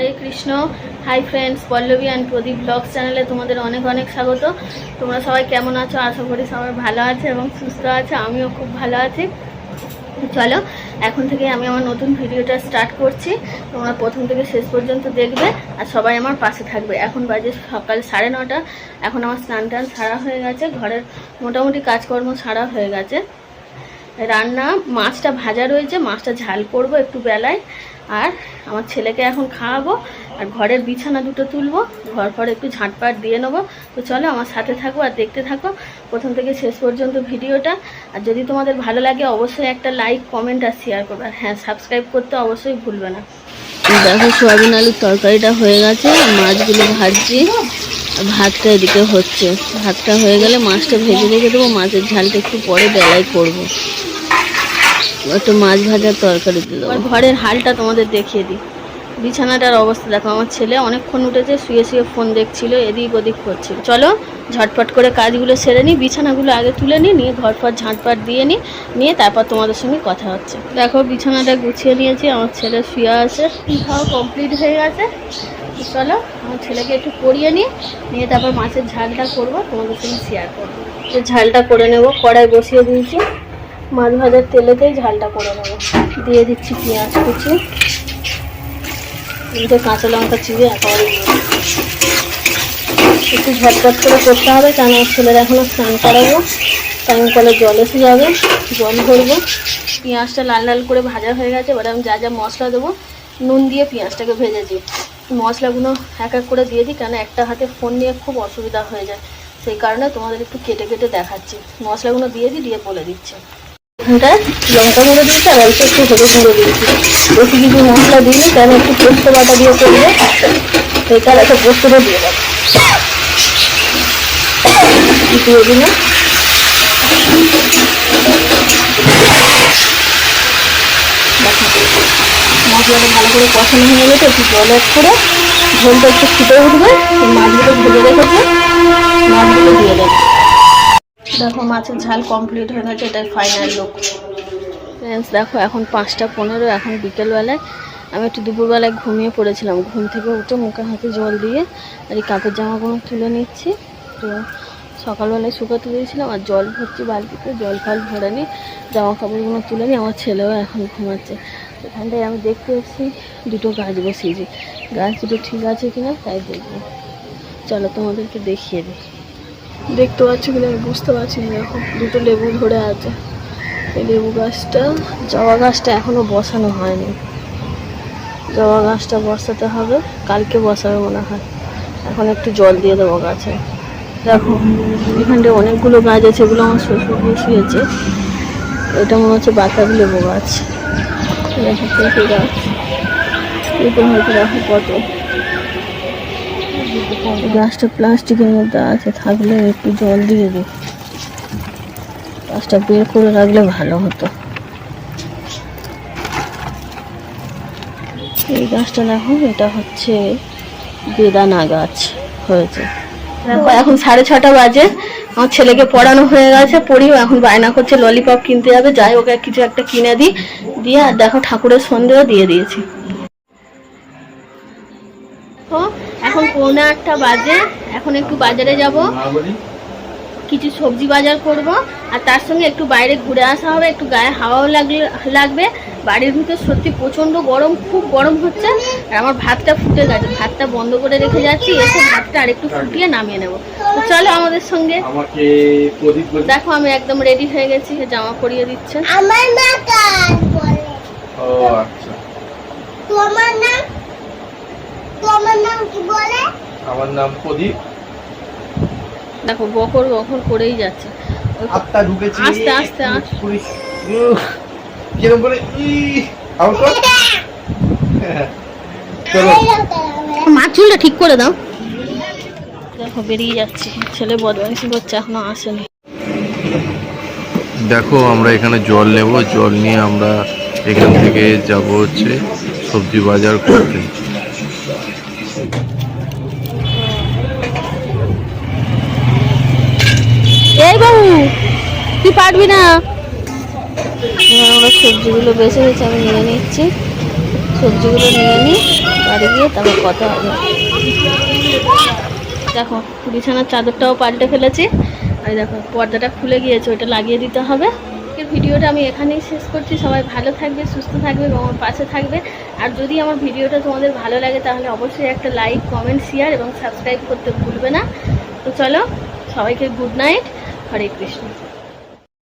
Hare Krishna. Hi friends Pallavi and Pradip blogs চ্যানেলে তোমাদের অনেক অনেক স্বাগত। তোমরা সবাই কেমন আছো? আশা করি সবাই ভালো আছে এবং সুস্থ আছে, আমিও খুব ভালো আছি। চলো, এখন থেকে আমি আমার নতুন ভিডিওটা স্টার্ট করছি। তোমরা প্রথম থেকে শেষ পর্যন্ত দেখবে আর সবাই আমার পাশে থাকবে। এখন বাজে সকাল সাড়ে নটা। এখন আমার স্নান টান সারা হয়ে গেছে। ঘরের মোটামুটি কাজকর্ম সারা হয়ে গেছে। রান্না, মাছটা ভাজা রয়েছে। মাছটা ঝাল করব একটু বেলায়। আর আমার ছেলেকে এখন খাওয়াবো আর ঘরের বিছানা দুটো তুলবো, ঘর ফর একটু ঝাঁটপাট দিয়ে নেব। তো চলো আমার সাথে থাকো আর দেখতে থাকো প্রথম থেকে শেষ পর্যন্ত ভিডিওটা। আর যদি তোমাদের ভালো লাগে অবশ্যই একটা লাইক কমেন্ট আর শেয়ার করবে। আর হ্যাঁ সাবস্ক্রাইব করতে অবশ্যই ভুলবে না। দেখো সোয়াবিন আলুর তরকারিটা হয়ে গেছে মাছগুলো ভাজছি। ভাতটা এদিকে হচ্ছে। ভাতটা হয়ে গেলে মাছটা ভেজে রেখে দেবো, মাছের ঝালটা একটু পরে বেলায় করব। একটু মাছ ভাজার তরকারি দেবো। ঘরের হালটা তোমাদের দেখিয়ে দিই। বিছানাটার অবস্থা দেখো আমার ছেলে অনেকক্ষণ উঠেছে শুয়ে শুয়ে ফোন দেখছিল এদিক ওদিক করছিল। চলো ঝটপট করে কাজগুলো সেরে নিই বিছানাগুলো আগে তুলে নিই নিয়ে ঘর ফর ঝাঁটপাট দিয়ে নিই নিয়ে তারপর তোমাদের সঙ্গে কথা হচ্ছে। দেখো বিছানাটা গুছিয়ে নিয়েছি আমার ছেলে শুয়ে আছে খাওয়া কমপ্লিট হয়ে গেছে। চলো আমার ছেলেকে একটু পরিয়ে নিই নিয়ে তারপর মাছের ঝালটা করব তোমাদের সঙ্গে শেয়ার করব। ঝালটা করে নেব কড়াই বসিয়ে দিয়েছি। মাছ ভাজার তেলেতেই ঝালটা করে নেব। দিয়ে দিচ্ছি পেঁয়াজ কুচি তিনটে কাঁচা লঙ্কা চিড়ে একেবারে। একটু ঝটপট করে করতে হবে, কেন ছেলের এখনও স্নান করাবো। টাইম কলে জল এসে যাবে, জল ভরবো। পেঁয়াজটা লাল লাল করে ভাজা হয়ে গেছে, এবার আমি যা যা মশলা দেবো, নুন দিয়ে পেঁয়াজটাকে ভেজেছি মশলাগুলো এক এক করে দিয়ে দিই, কেন একটা হাতে ফোন নিয়ে খুব অসুবিধা হয়ে যায়। সেই কারণে তোমাদের একটু কেটে কেটে দেখাচ্ছি। মশলাগুলো দিয়ে দিই, দিয়ে বলে দিচ্ছি। এখানটায় লঙ্কা গুঁড়ো দিয়েছি আর অল্প একটু হলুদ গুঁড়ো দিয়েছি। বেশি কিছু মশলা দিইনি, কেন একটু পোস্ত বাটা দিয়ে সেই কারণে একটা পোস্তটা দিয়ে দেবো। দিয়ে দিলাম মশলাটা ভালো করে কষানো হয়ে গেছে, একটু জল অ্যাড করে ঝোলটা একটু ফুটে উঠবে মাছগুলো ভেজে রেখেছে, মাছগুলো দিয়ে দেবো। দেখো মাছের ঝাল কমপ্লিট হয়ে গেছে এটাই ফাইনাল লুক ফ্রেন্ডস দেখো, এখন পাঁচটা পনেরো, এখন বিকেলবেলায়। আমি একটু দুপুরবেলায় ঘুমিয়ে পড়েছিলাম। ঘুম থেকে উঠে মুখে হাতে জল দিয়ে আর এই কাপড় জামাগুলো তুলে নিচ্ছি। তো সকালবেলায় শুকাতে দিয়েছিলাম আর জল ভরছি বালতিতে জল ফল ভরে নিই জামা কাপড়গুলো তুলে নিই আমার ছেলেও এখন ঘুমাচ্ছে। এখানটায় আমি দেখতে এসেছি দুটো গাছ বসিয়েছি। গাছ দুটো ঠিক আছে কিনা, তাই দেখব। চলো তোমাদেরকে দেখিয়ে দিই। দেখতে পাচ্ছি কিনা আমি বুঝতে পারছি না, দেখো, দুটো লেবু ধরে আছে। এই লেবু গাছটা, জবা গাছটা এখনও বসানো হয়নি। জবা গাছটা বসাতে হবে, কালকে বসাবে মনে হয়। এখন একটু জল দিয়ে দেবো গাছে। দেখো এখানটায় অনেকগুলো গাছ আছে, এগুলো আমার শ্বশুর বসিয়েছে। এটা মনে হচ্ছে বাতাবি লেবু গাছ। দেখো গাছ। পেঁপে হয়তো দেখো কত। গাছটা প্লাস্টিকের মধ্যে আছে, থাকলে একটু জল দিয়ে দিই। গাছটা বের করে রাখলে ভালো হতো। এই গাছটা দেখো এটা হচ্ছে বেদানা গাছ হয়েছে। দেখো, এখন সাড়ে ছটা বাজে। আমার ছেলেকে পড়ানো হয়ে গেছে, পড়িও, এখন বায়না করছে, ললিপপ কিনতে যাবে। যাই ওকে কিছু একটা কিনে দিই। দিয়ে আর দেখো, ঠাকুরের সন্দেহ দিয়ে দিয়েছি। এখন পৌনে আটটা বাজে। এখন একটু বাজারে যাব। কিছু সবজি বাজার করব। আর তার সঙ্গে একটু বাইরে ঘুরে আসা হবে। একটু গায়ে হাওয়াও লাগলে লাগবে। বাড়ির ভিতর সত্যি প্রচণ্ড গরম খুব গরম হচ্ছে। আর আমার ভাতটা ফুটে গেছে। ভাতটা বন্ধ করে রেখে যাচ্ছি। এসে ভাতটা আরেকটু ফুটিয়ে নামিয়ে নেব। তো চলো আমাদের সঙ্গে। দেখো আমি একদম রেডি হয়ে গেছি। জামা পরিয়ে দিচ্ছে। আমার মা ও আচ্ছা। তোমার নাম? তোমার নাম কি বলে? আমার নাম প্রদীপ। দেখো বকর বকর করেই যাচ্ছে। আত্মা ঢুকেছে। আস্তে, আস্তে। পুলিশ। কিরম করে? ই আউট চলো। মা চুলটা ঠিক করে দাও। দেখো বেরিয়ে যাচ্ছি। ছেলে বদমাইশি করছে এখনও আসেনি। দেখো আমরা এখানে জল নেব। জল নিয়ে আমরা এখান থেকে যাব হচ্ছে সবজি বাজার করতে। পারবি না। আমরা সবজিগুলো বেছে বেছে আমি নিয়ে নিচ্ছি। সবজিগুলো নিয়ে নিই, বাড়ি গিয়ে তারপর কথা হবে। দেখো, বিছানার চাদরটাও পাল্টে ফেলেছি। আর দেখো, পর্দাটা খুলে গিয়েছে, ওইটা লাগিয়ে দিতে হবে। আজকের ভিডিওটা আমি এখানেই শেষ করছি। সবাই ভালো থাকবে, সুস্থ থাকবে এবং আমার পাশে থাকবে। আর যদি আমার ভিডিওটা তোমাদের ভালো লাগে, তাহলে অবশ্যই একটা লাইক কমেন্ট শেয়ার এবং সাবস্ক্রাইব করতে ভুলবে না। তো চলো, সবাইকে গুড নাইট হরে কৃষ্ণ।